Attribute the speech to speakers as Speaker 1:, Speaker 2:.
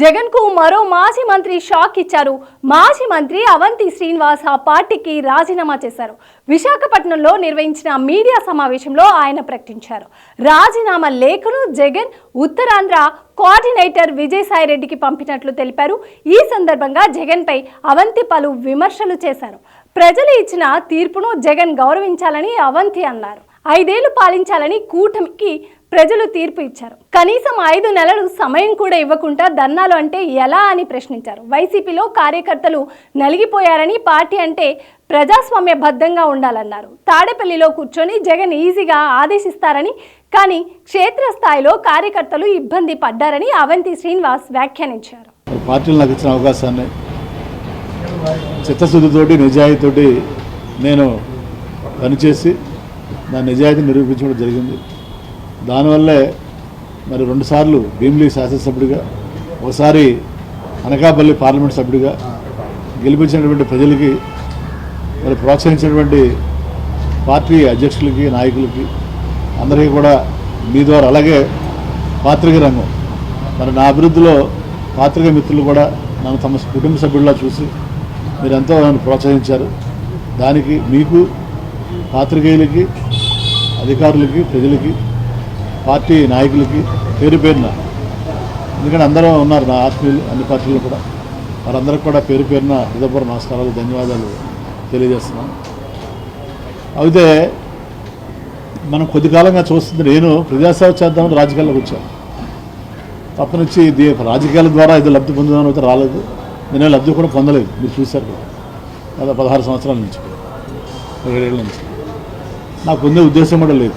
Speaker 1: జగన్కు మరో మాజీ మంత్రి షాక్ ఇచ్చారు. మాజీ మంత్రి అవంతి శ్రీనివాస్ ఆ పార్టీకి రాజీనామా చేశారు. విశాఖపట్నంలో నిర్వహించిన మీడియా సమావేశంలో ఆయన ప్రకటించారు. రాజీనామా లేఖను జగన్ ఉత్తరాంధ్ర కోఆర్డినేటర్ విజయసాయిరెడ్డికి పంపినట్లు తెలిపారు. ఈ సందర్భంగా జగన్పై అవంతి పలు విమర్శలు చేశారు. ప్రజలు ఇచ్చిన తీర్పును జగన్ గౌరవించాలని అవంతి అన్నారు. ఐదేళ్ళు పాలించాలని కూటమికి ప్రజలు తీర్పు ఇచ్చారు. కనీసం ఐదు నెలలు సమయం కూడా ఇవ్వకుండా ధర్నాలు అంటే ఎలా అని ప్రశ్నించారు. వైసీపీలో కార్యకర్తలు నలిగిపోయారని పార్టీ అంటే ప్రజాస్వామ్యబద్ధంగా ఉండాలన్నారు. తాడేపల్లిలో కూర్చొని జగన్ ఈజీగా ఆదేశిస్తారని కానీ క్షేత్రస్థాయిలో కార్యకర్తలు ఇబ్బంది పడ్డారని అవంతి శ్రీనివాస్ వ్యాఖ్యానించారు.
Speaker 2: పార్టీలు నాకు ఇచ్చిన అవకాశాన్ని చిత్తశుద్ధితోటి నిజాయితీతోటి నేను పనిచేసి నా నిజాయితీ నిరూపించడం జరిగింది. దానివల్లే మరి రెండుసార్లు భీమిలీ శాసనసభ్యుడిగా ఒకసారి అనకాపల్లి పార్లమెంట్ సభ్యుడిగా గెలిపించినటువంటి ప్రజలకి మరి ప్రోత్సహించినటువంటి పార్టీ అధ్యక్షులకి నాయకులకి అందరికీ కూడా మీ ద్వారా అలాగే పాత్రిక రంగం. మరి నా అభివృద్ధిలో పాత్రిక మిత్రులు కూడా నన్ను తమ కుటుంబ సభ్యుల్లా చూసి మీరు ఎంతో నన్ను ప్రోత్సహించారు. దానికి మీకు పాత్రికేయులకి అధికారులకి ప్రజలకి పార్టీ నాయకులకి పేరు పేరున. ఎందుకంటే అందరూ ఉన్నారు నా ఆత్మీయులు అన్ని పార్టీలు కూడా. వారందరికీ కూడా పేరు పేరున హృదయపూర్వ నమస్కారాలు ధన్యవాదాలు తెలియజేస్తున్నాను అయితే మనం కొద్ది కాలంగా చూస్తుంది నేను ప్రజాసేవ చేద్దామని రాజకీయాల్లోకి వచ్చాను. తప్పనిచ్చి ఇది రాజకీయాల ద్వారా ఇది లబ్ధి పొందుదామని అయితే రాలేదు. నేనే లబ్ధి కూడా పొందలేదు. మీరు చూశారు కదా. పదహారు సంవత్సరాల నుంచి ఏడేళ్ళ నుంచి. నాకు పొందే ఉద్దేశం కూడా లేదు.